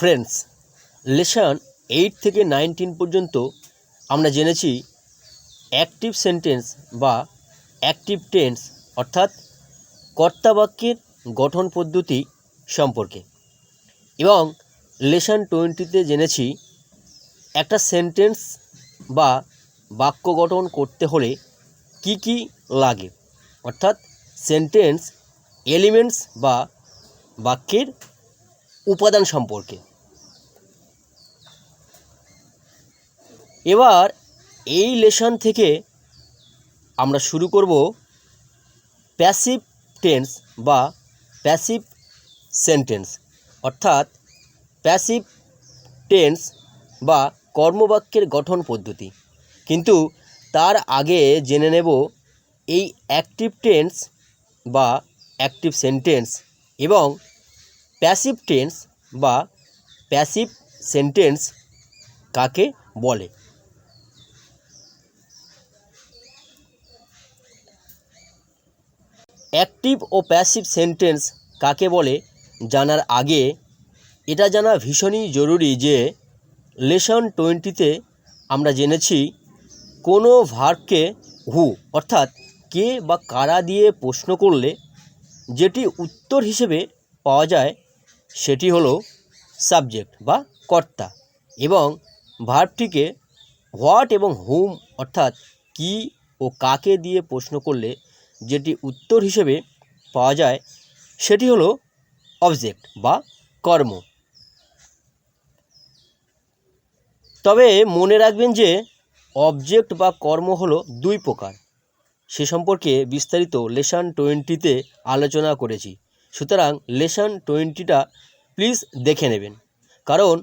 Friends lesson eight থেকে nineteen পর্যন্ত আমরা জেনেছি অ্যাক্টিভ সেন্টেন্স বা অ্যাক্টিভ টেন্স অর্থাৎ কর্তাবাক্যের গঠন পদ্ধতি সম্পর্কে। এবং লেসন টোয়েন্টিতে জেনেছি একটা সেন্টেন্স বা বাক্য গঠন করতে হলে কি কি লাগে, অর্থাৎ সেন্টেন্স এলিমেন্টস বা বাক্যের উপাদান সম্পর্কে। এবার এই লেসন থেকে আমরা শুরু করব প্যাসিভ টেন্স বা প্যাসিভ সেন্টেন্স অর্থাৎ প্যাসিভ টেন্স বা কর্মবাক্যের গঠন পদ্ধতি। কিন্তু তার আগে জেনে নেব এই অ্যাক্টিভ টেন্স বা অ্যাক্টিভ সেন্টেন্স এবং প্যাসিভ টেন্স বা প্যাসিভ সেন্টেন্স কাকে বলে। অ্যাক্টিভ ও প্যাসিভ সেন্টেন্স কাকে বলে জানার আগে, এটা জানা ভীষণই জরুরি যে লেসন টোয়েন্টিতে আমরা জেনেছি কোনো ভার্বকে হু অর্থাৎ কে বা কারা দিয়ে প্রশ্ন করলে যেটি উত্তর হিসেবে পাওয়া যায় সেটি হলো সাবজেক্ট বা কর্তা এবং ভার্বটিকে হোয়াট এবং হুম অর্থাৎ কি ও কাকে দিয়ে প্রশ্ন করলে যেটি উত্তর হিসেবে পাওয়া যায়, সেটি হলো অবজেক্ট বা কর্ম। তবে মনে রাখবেন যে অবজেক্ট বা কর্ম হলো দুই প্রকার। সে সম্পর্কে বিস্তারিত লেসন টোয়েন্টিতে আলোচনা করেছি। সুতরাং লেসন টোয়েন্টিটা প্লিজ দেখে নেবেন। কারণ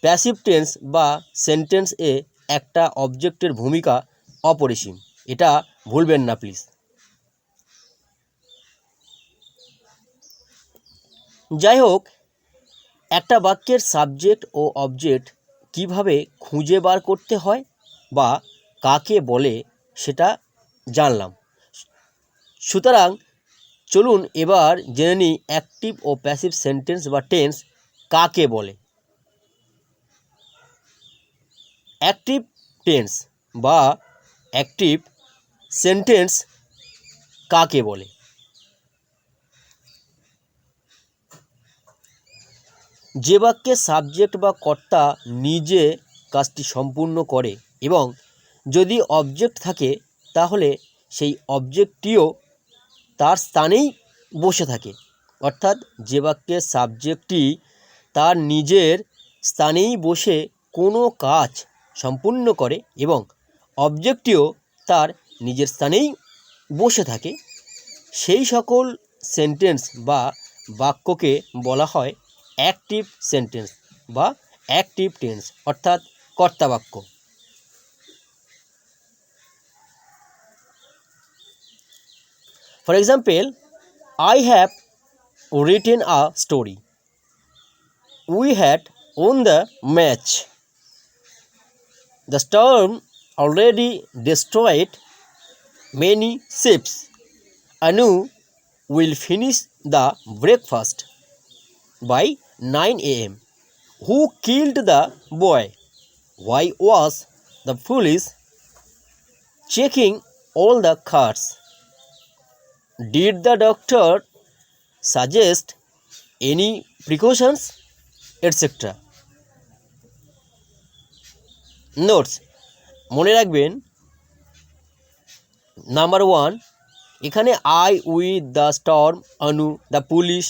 প্যাসিভ টেন্স বা সেন্টেন্স এ একটা অবজেক্টের ভূমিকা অপরিসীম। এটা ভুলবেন না প্লিজ যাই হোক একটা বাক্যের সাবজেক্ট ও অবজেক্ট কীভাবে খুঁজে বার করতে হয় বা কাকে বলে সেটা জানলাম। সুতরাং চলুন এবার জেনে নিই অ্যাক্টিভ ও প্যাসিভ সেন্টেন্স বা টেন্স কাকে বলে। অ্যাক্টিভ টেন্স বা অ্যাক্টিভ সেন্টেন্স কাকে বলে? যে বাক্যে সাবজেক্ট বা কর্তা নিজে কাজটি সম্পূর্ণ করে এবং যদি অবজেক্ট থাকে, তাহলে সেই অবজেক্টটিও তার স্থানেই বসে থাকে। অর্থাৎ যে বাক্যের সাবজেক্টটি তার নিজের স্থানেই বসে কোনো কাজ সম্পূর্ণ করে এবং অবজেক্টটিও তার নিজের স্থানেই বসে থাকে। সেই সকল সেন্টেন্স বা বাক্যকে বলা হয় অ্যাক্টিভ সেন্টেন্স বা অ্যাক্টিভ টেন্স অর্থাৎ কর্তা বাক্য for example I have written a story. We had won the match. The storm already destroyed many ships. Anu will finish the breakfast by nine A M who killed the boy why was the police checking all the cars did the doctor suggest any precautions etcetera notes মনে রাখবেন number one এখানে I with the storm Anu the police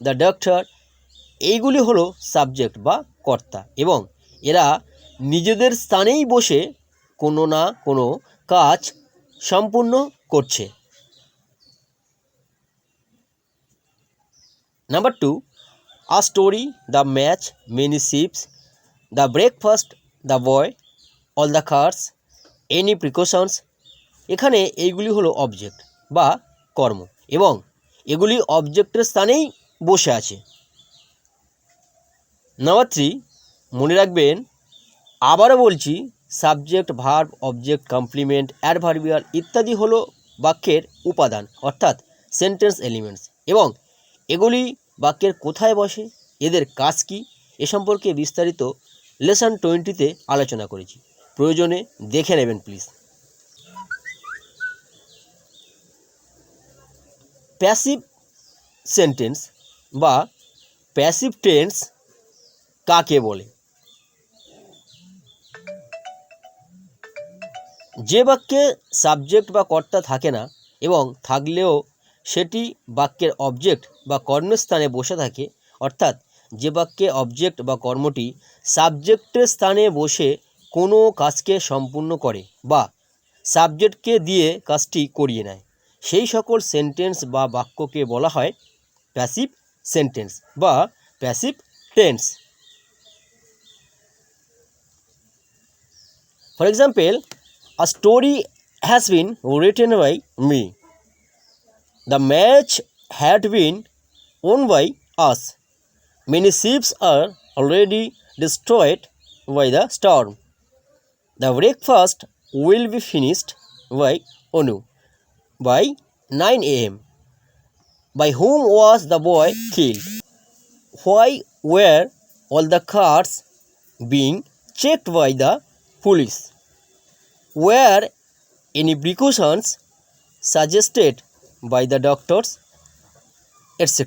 the doctor এইগুলি হলো subject বা কর্তা এবং এরা নিজেদের স্থানেই বসে কোনো না কোনো কাজ সম্পূর্ণ করছে। Number two a story the match, many ships, the breakfast the boy all the cars, any precautions এখানে এইগুলি হলো অবজেক্ট বা কর্ম এবং এগুলি অবজেক্টের স্থানেই বসে আছে। নাম্বার মনে রাখবেন, আবারও বলছি subject verb object complement adverbial ইত্যাদি হলো বাক্যের উপাদান, অর্থাৎ সেন্টেন্স এলিমেন্টস এবং এগুলি বাক্যের কোথায় বসে, এদের কাজ কী, এ সম্পর্কে বিস্তারিত লেসন টোয়েন্টিতে আলোচনা করেছি। প্রয়োজনে দেখে নেবেন প্লিজ প্যাসিভ সেন্টেন্স বা প্যাসিভ টেন্স কাকে বলে? যে বাক্যে সাবজেক্ট বা কর্তা থাকে না এবং থাকলেও সেটি বাক্যের অবজেক্ট বা কর্মস্থানে বসে থাকে, অর্থাৎ যে বাক্যে অবজেক্ট বা কর্মটি সাবজেক্টের স্থানে বসে কোনো কাজকে সম্পূর্ণ করে বা সাবজেক্টকে দিয়ে কাজটি করিয়ে নেয়, সেই সকল সেন্টেন্স বা বাক্যকে বলা হয় প্যাসিভ সেন্টেন্স বা passive tense For example, a story has been written by me. The match had been won by us. Many ships are already destroyed by the storm. The breakfast will be finished by Onu by 9 am. By whom was the boy killed? Why were all the cars being checked by the police? were any precautions suggested by the doctors etc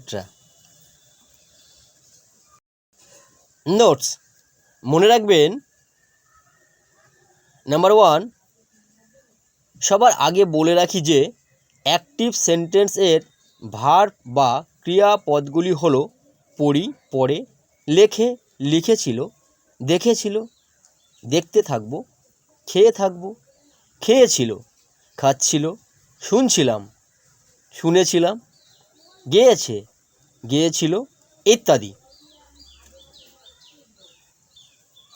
notes মনে রাখবেন number one সবার আগে বলে রাখি যে active সেন্টেন্সের verb বা ক্রিয়াপদগুলি হলো পড়ি, পড়ে, লেখে, লিখেছিল, দেখেছিল দেখতে থাকব, খেয়ে থাকব, খেয়েছিল, খাচ্ছিল, শুনছিলাম, শুনেছিলাম, গেয়েছে, গেয়েছিল, ইত্যাদি।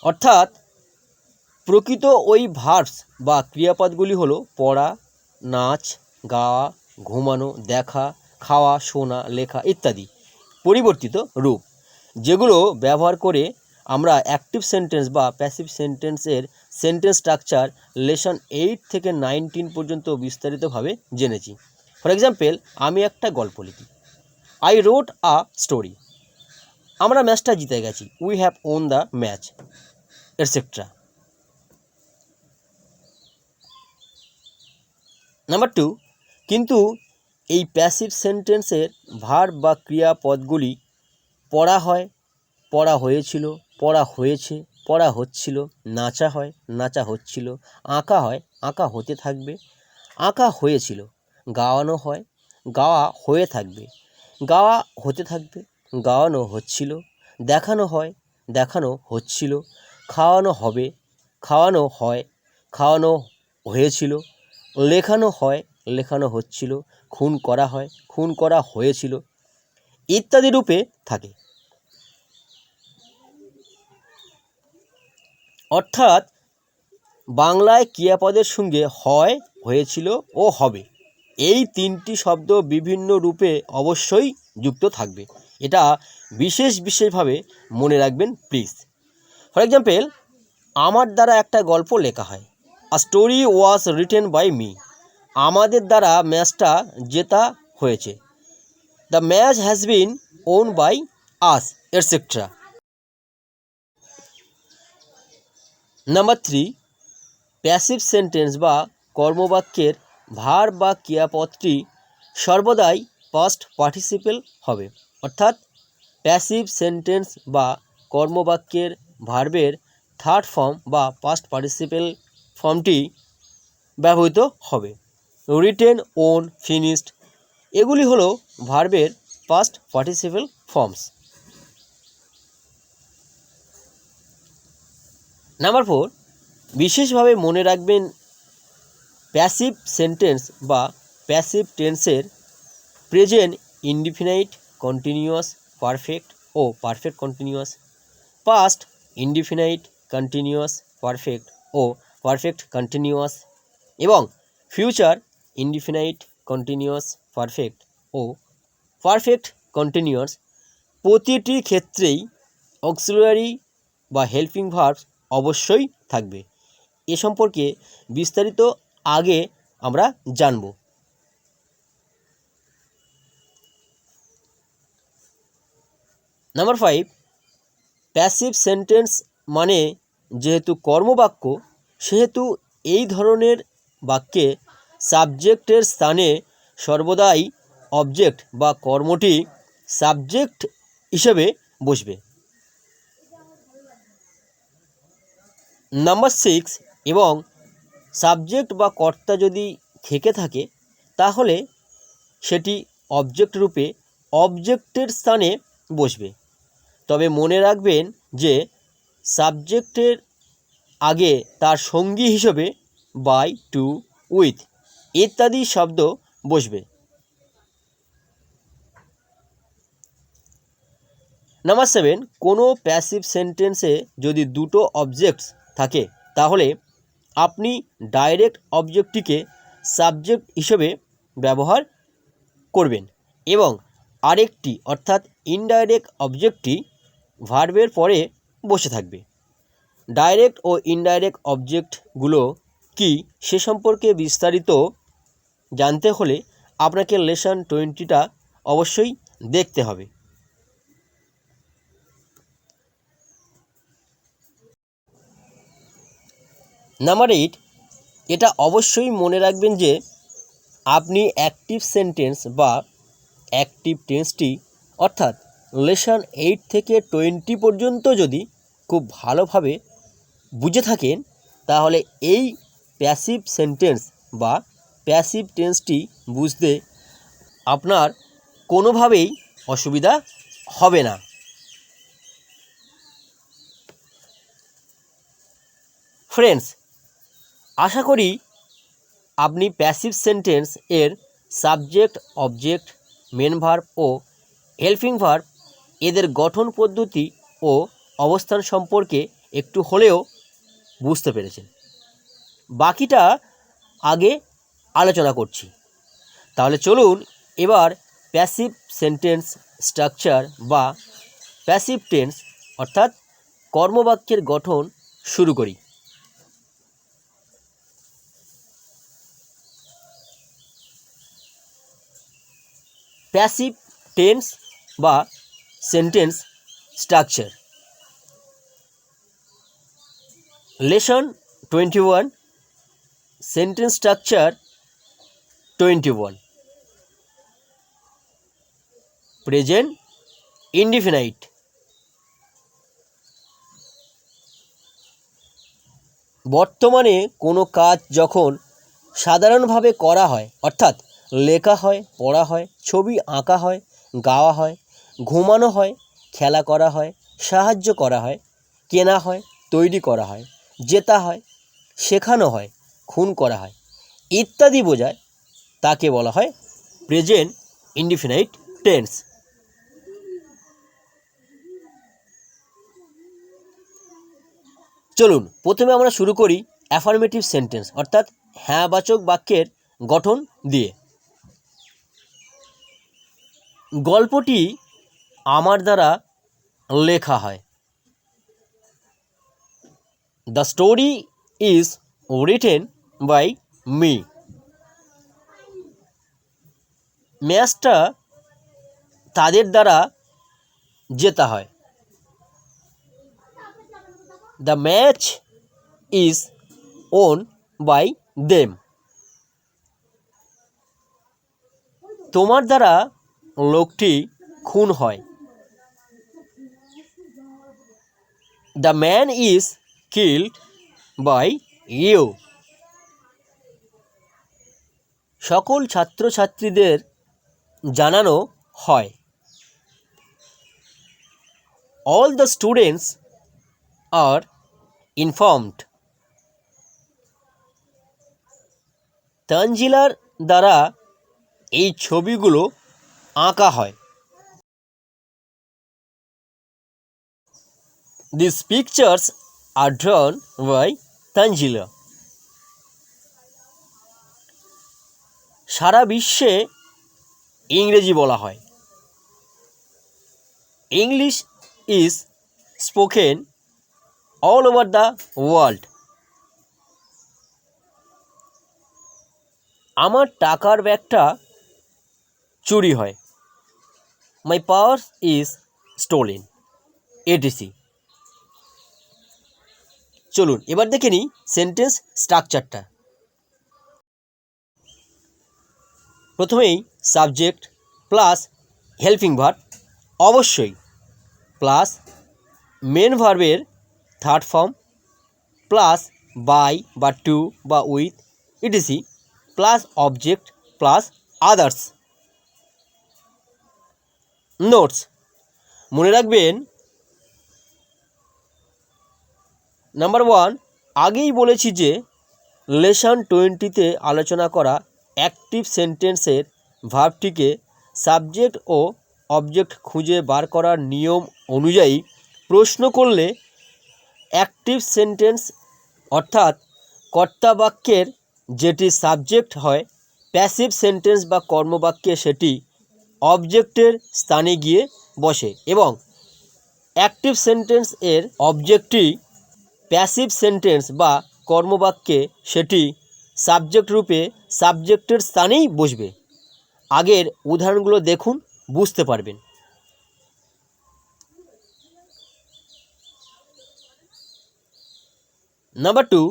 অর্থাৎ প্রকৃত ওই ভার্বস বা ক্রিয়াপদগুলি হলো পড়া, নাচ, গাওয়া, ঘুমানো, দেখা, খাওয়া, শোনা, লেখা ইত্যাদি পরিবর্তিত রূপ, যেগুলো ব্যবহার করে আমরা অ্যাক্টিভ সেন্টেন্স বা প্যাসিভ সেন্টেন্সের সেন্টেন্স স্ট্রাকচার লেসন এইট থেকে নাইনটিন পর্যন্ত বিস্তারিতভাবে জেনেছি। ফর এক্সাম্পল আমি একটা গল্প লিখি। আই রোট আ স্টোরি আমরা ম্যাচটা জিতে গেছি। We have won the match etcetera number two কিন্তু এই প্যাসিভ সেন্টেন্সের ভার বা ক্রিয়াপদগুলি পড়া হয়, পড়া হয়েছিল। পড়া হয়েছে, পড়া হচ্ছিল, নাচা হয়, নাচা হচ্ছিল, আঁকা হয়, আঁকা হতে থাকবে, আঁকা হয়েছিল, গাওয়ানো হয়, গাওয়া হয়ে থাকবে, গাওয়া হতে থাকবে, গাওয়ানো হচ্ছিল, দেখানো হয়, দেখানো হচ্ছিল, খাওয়ানো হবে, খাওয়ানো হয়, খাওয়ানো হয়েছিল, লেখানো হয়, লেখানো হচ্ছিল, খুন করা হয়, খুন করা হয়েছিল, ইত্যাদি রূপে থাকে। অর্থাৎ বাংলায় ক্রিয়াপদের সঙ্গে হয়, হয়েছিল ও হবে। এই তিনটি শব্দ বিভিন্ন রূপে অবশ্যই যুক্ত থাকবে। এটা বিশেষ বিশেষভাবে মনে রাখবেন প্লিজ ফর এক্সাম্পল আমার দ্বারা একটা গল্প লেখা হয়। A story was written by me আমাদের দ্বারা ম্যাচটা জেতা হয়েছে। The match has been won by us etcetera number three passive sentence বা কর্মবাক্যের ভার বা ক্রিয়াপদটি সর্বদাই পাস্ট পার্টিসিপেল হবে। অর্থাৎ প্যাসিভ সেন্টেন্স বা কর্মবাক্যের ভার্বের থার্ড ফর্ম বা পাস্ট পার্টিসিপেল ফর্মটি ব্যবহৃত হবে। রিটেন ওন ফিনিশড এগুলি হলো ভার্বের past participle forms number four বিশেষভাবে মনে রাখবেন প্যাসিভ সেন্টেন্স বা প্যাসিভ টেন্সের প্রেজেন্ট ইনডিফিনাইট কন্টিনিউয়াস পারফেক্ট ও perfect continuous past indefinite continuous perfect ও পারফেক্ট কন্টিনিউয়াস এবং ফিউচার ইনডিফিনাইট কন্টিনিউয়াস পারফেক্ট ও পারফেক্ট কন্টিনিউয়াস প্রতিটি ক্ষেত্রেই অক্সিলারি বা হেল্পিং ভার্বস অবশ্যই থাকবে। এ সম্পর্কে বিস্তারিত আগে আমরা জানব। নাম্বার ফাইভ প্যাসিভ সেন্টেন্স মানে যেহেতু কর্মবাক্য, সেহেতু এই ধরনের বাক্যে সাবজেক্টের স্থানে সর্বদাই অবজেক্ট বা কর্মটি সাবজেক্ট হিসেবে বসবে। নাম্বার সিক্স এবং সাবজেক্ট বা কর্তা যদি থেকে থাকে, তাহলে সেটি অবজেক্ট রূপে অবজেক্টের স্থানে বসবে। তবে মনে রাখবেন যে সাবজেক্টের আগে তার সঙ্গী হিসেবে বাই টু উইথ ইত্যাদি শব্দ বসবে। নাম্বার সেভেন, কোনো প্যাসিভ সেন্টেন্সে যদি দুটো অবজেক্টস থাকে। তাহলে আপনি ডাইরেক্ট অবজেক্টটিকে সাবজেক্ট হিসেবে ব্যবহার করবেন এবং আরেকটি অর্থাৎ ইনডাইরেক্ট অবজেক্টটি ভার্বের পরে বসে থাকবে। ডাইরেক্ট ও ইনডাইরেক্ট অবজেক্টগুলো কি সে সম্পর্কে বিস্তারিত জানতে হলে আপনাকে লেসন টোয়েন্টিটা অবশ্যই দেখতে হবে। নাম্বার এইট এটা অবশ্যই মনে রাখবেন যে আপনি অ্যাক্টিভ সেন্টেন্স বা অ্যাক্টিভ টেন্সটি অর্থাৎ লেসন এইট থেকে টোয়েন্টি পর্যন্ত যদি খুব ভালোভাবে বুঝে থাকেন, তাহলে এই প্যাসিভ সেন্টেন্স বা প্যাসিভ টেন্সটি বুঝতে আপনার কোনোভাবেই অসুবিধা হবে না। ফ্রেন্ডস আশা করি আপনি প্যাসিভ সেন্টেন্স এর সাবজেক্ট অবজেক্ট মেন ভার্ব ও হেল্পিং ভার্ব এদের গঠন পদ্ধতি ও অবস্থান সম্পর্কে একটু হলেও বুঝতে পেরেছেন। বাকিটা আগে আলোচনা করছি। তাহলে চলুন এবার প্যাসিভ সেন্টেন্স স্ট্রাকচার বা প্যাসিভ টেন্স অর্থাৎ কর্মবাক্যের গঠন শুরু করি। প্যাসিভ টেন্স বা sentence structure. Lesson twenty one, sentence structure twenty one. Present indefinite. বর্তমানে কোনো কাজ যখন সাধারণভাবে করা হয়, অর্থাৎ লেখা হয়, পড়া হয়, ছবি আঁকা হয়, গাওয়া হয়, ঘুমানো হয়, খেলা করা হয়, সাহায্য করা হয়, কেনা হয়, তৈরি করা হয়, জেতা হয়, শেখানো হয়, খুন করা হয়, ইত্যাদি বোঝায়, তাকে বলা হয় প্রেজেন্ট ইনডিফিনাইট টেন্স। চলুন, প্রথমে আমরা শুরু করি অ্যাফার্মেটিভ সেন্টেন্স, অর্থাৎ হ্যাঁবাচক বাক্যের গঠন দিয়ে। গল্পটি আমার দ্বারা লেখা হয়। The story is written by me ম্যাচটা তাদের দ্বারা জেতা হয়। The match is won by them তোমার দ্বারা লোকটি খুন হয়। The man is killed by you. সকল ছাত্রছাত্রীদের জানানো হয়। All the students are informed. তানজিলার দ্বারা এই ছবিগুলো আঁকা হয়। This pictures are drawn by Tanzila সারা বিশ্বে ইংরেজি বলা হয়। English is spoken all over the world আমার টাকার ব্যাগটা চুরি হয়। My power is stolen etc চলুন, এবার দেখে নিই সেন্টেন্স স্ট্রাকচারটা প্রথমেই সাবজেক্ট প্লাস হেল্পিং ভার্ব অবশ্যই প্লাস মেন ভার্বের থার্ড ফর্ম প্লাস বাই বা টু বা with ETC plus object plus others notes মনে রাখবেন নাম্বার ওয়ান আগেই বলেছি যে লেসন টোয়েন্টিতে আলোচনা করা অ্যাক্টিভ সেন্টেন্সের ভাবটিকে সাবজেক্ট ও অবজেক্ট খুঁজে বার করার নিয়ম অনুযায়ী প্রশ্ন করলে অ্যাক্টিভ সেন্টেন্স অর্থাৎ কর্তা বাক্যের যেটি সাবজেক্ট হয় প্যাসিভ সেন্টেন্স বা কর্মবাক্যে সেটি অবজেক্টের স্থানে গিয়ে বসে এবং অ্যাক্টিভ সেন্টেন্স এর অবজেক্টটি প্যাসিভ সেন্টেন্স বা কর্মবাক্যে সেটি সাবজেক্ট রূপে সাবজেক্টের স্থানেই বসবে। আগের উদাহরণগুলো দেখুন, বুঝতে পারবেন। নাম্বার টু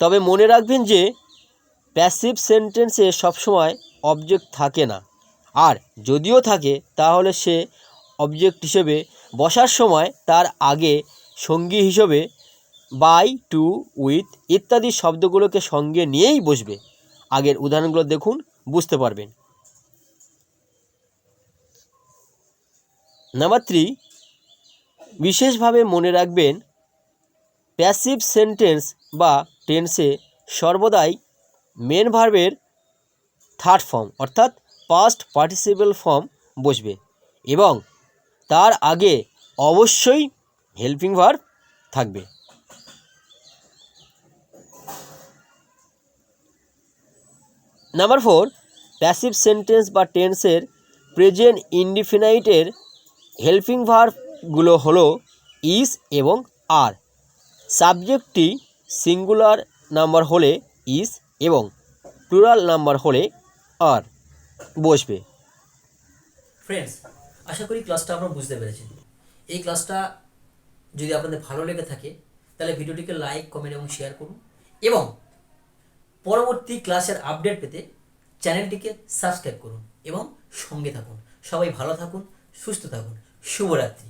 তবে মনে রাখবেন যে প্যাসিভ সেন্টেন্সে সবসময় অবজেক্ট থাকে না। আর যদিও থাকে, তাহলে সে অবজেক্ট হিসেবে বসার সময় তার আগে সঙ্গী হিসেবে বাই টু উইথ ইত্যাদি শব্দগুলোকে সঙ্গে নিয়েই বসবে। আগের উদাহরণগুলো দেখুন, বুঝতে পারবেন। নাম্বার থ্রি বিশেষভাবে মনে রাখবেন প্যাসিভ সেন্টেন্স বা টেন্সে সর্বদাই মেন ভার্বের থার্ড ফর্ম অর্থাৎ পাস্ট পার্টিসিপেল ফর্ম বসবে এবং তার আগে অবশ্যই হেল্পিং ভার্ব থাকবে। নাম্বার ফোর প্যাসিভ সেন্টেন্স বা টেন্সের প্রেজেন্ট ইনডিফিনাইটের হেল্পিং ভার্বগুলো হলো ইস এবং আর সাবজেক্টটি সিঙ্গুলার নাম্বার হলে ইস এবং প্লুরাল নাম্বার হলে আর বসবে। ফ্রেন্ডস আশা করি ক্লাসটা আপনারা বুঝতে পেরেছেন এই ক্লাসটা যদি আপনাদের ভালো লেগে থাকে, তাহলে ভিডিওটিকে লাইক কমেন্ট এবং শেয়ার করুন এবং পরবর্তী ক্লাসের আপডেট পেতে চ্যানেলটিকে সাবস্ক্রাইব করুন এবং সঙ্গে থাকুন। সবাই ভালো থাকুন, সুস্থ থাকুন। শুভরাত্রি।